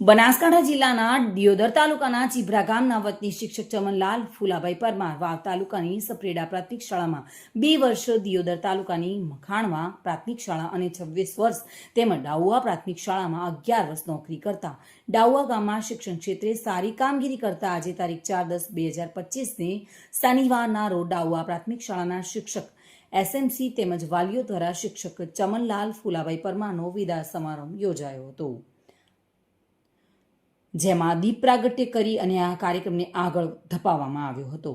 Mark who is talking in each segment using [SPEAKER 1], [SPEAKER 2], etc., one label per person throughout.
[SPEAKER 1] બનાસકાંઠા જિલ્લાના દિયોદર તાલુકાના ચીભરા ગામના વતની શિક્ષક ચમનલાલ ફુલાભાઈ પરમાર વાવ તાલુકાની સપ્રેડા પ્રાથમિક શાળામાં બે વર્ષ દિયોદર તાલુકાની મખાણવા પ્રાથમિક શાળા અને છવ્વીસ વર્ષ તેમજ ડાઉવા પ્રાથમિક શાળામાં અગિયાર વર્ષ નોકરી કરતા. ડાઉઆ ગામમાં શિક્ષણ ક્ષેત્રે સારી કામગીરી કરતા આજે તારીખ ચાર દસ બે હજાર પચીસને શનિવારના રોજ ડાઉવા પ્રાથમિક શાળાના શિક્ષક એસએમસી તેમજ વાલીઓ દ્વારા શિક્ષક ચમનલાલ ફુલાભાઈ પરમારનો વિદાય સમારંભ યોજાયો હતો. જેમાં દીપ પ્રાગટ્ય કરી અને આ કાર્યક્રમને આગળ ધપાવવામાં આવ્યો હતો.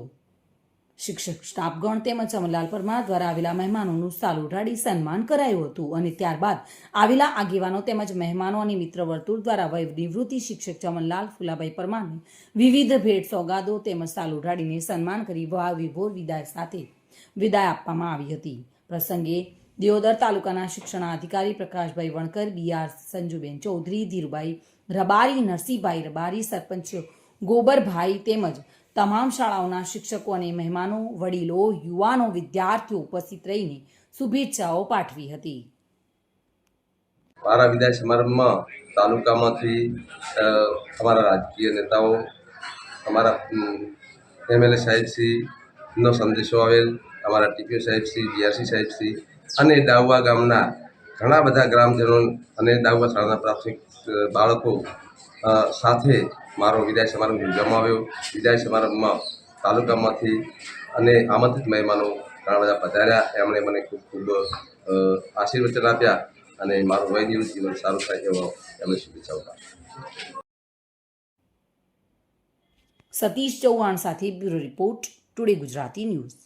[SPEAKER 1] શિક્ષક, સ્ટાફગણ તેમજ ચમનલાલ પરમાર દ્વારા આવેલા મહેમાનોનું સાલ ઉઢાડી સન્માન કરાયું હતું અને ત્યારબાદ આવેલા આગેવાનો તેમજ મહેમાનો અને મિત્ર વર્તુળ દ્વારા નિવૃત્તિ શિક્ષક ચમનલાલ ફુલાભાઈ પરમારને વિવિધ ભેટ સોગાદો તેમજ સાલ ઉઢાડીને સન્માન કરી ભાવ વિભોર વિદાય સાથે વિદાય આપવામાં આવી હતી. પ્રસંગે દિયોદર તાલુકાના શિક્ષણાધિકારી પ્રકાશભાઈ વણકર, બીઆર સંજુબેન ચૌધરી, ધીરુભાઈ રબારી, નરસિંહભાઈ રબારી, સરપંચ ગોબરભાઈ તેમજ તમામ શાળાઓના શિક્ષકો અને મહેમાનો, વડીલો, યુવાનો, વિદ્યાર્થીઓ ઉપસ્થિત રહીને શુભેચ્છાઓ પાઠવી હતી.
[SPEAKER 2] મારા વિદાય સમારંભમાં તાલુકામાંથી અમારા રાજકીય નેતાઓ, અમારા એમએલએ સાહેબશ્રીનો સંદેશો આવેલ, અમારા ટીપીઓ સાહેબશ્રી બીઆરસી સાહેબશ્રી અને ડાઉવા ગામના ઘણા બધા ગ્રામજનો અને ડાઉવા શાળાના પ્રાથમિક બાળકો સાથે મારો વિદાય સમારંભ યોજવામાં વિદાય સમારંભમાં તાલુકામાંથી અને આમંત્રિત મહેમાનો ઘણા બધા પધાર્યા. એમણે મને ખૂબ ખૂબ આશીર્વચન આપ્યા અને મારું વૈદ્યનું જીવન સારું થાય એવો એમને શુભેચ્છાઓ
[SPEAKER 1] સતીશ ચૌહાણ સાથે bureau report, today Gujarati news.